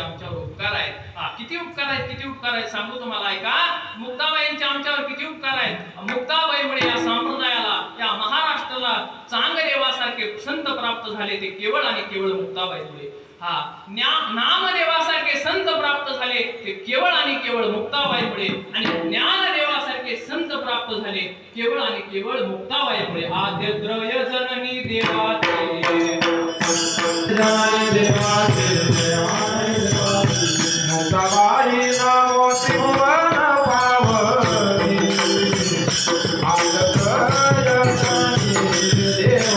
मुक्ताबाईंचे आमच्यावर उपकार आहेत. हा, किती उपकार आहेत किती उपकार आहेत सांगू तुम्हाला ऐका. मुक्ताबाईंचे आमच्यावर किती उपकार आहेत? मुक्ताबाईमुळे या संप्रदायाला या महाराष्ट्राला चांगदेवासारखे संत प्राप्त झाले ते केवळ आणि केवळ मुक्ताबाईमुळे. हा ज्ञा नामदेवासारखे संत प्राप्त झाले ते केवळ आणि केवळ मुक्ताबाईमुळे. आणि ज्ञानदेवासारखे संत प्राप्त झाले केवळ आणि केवळ मुक्ताबाईमुळे. आद्य द्रय जननी देवाचे. मुक्ताबाई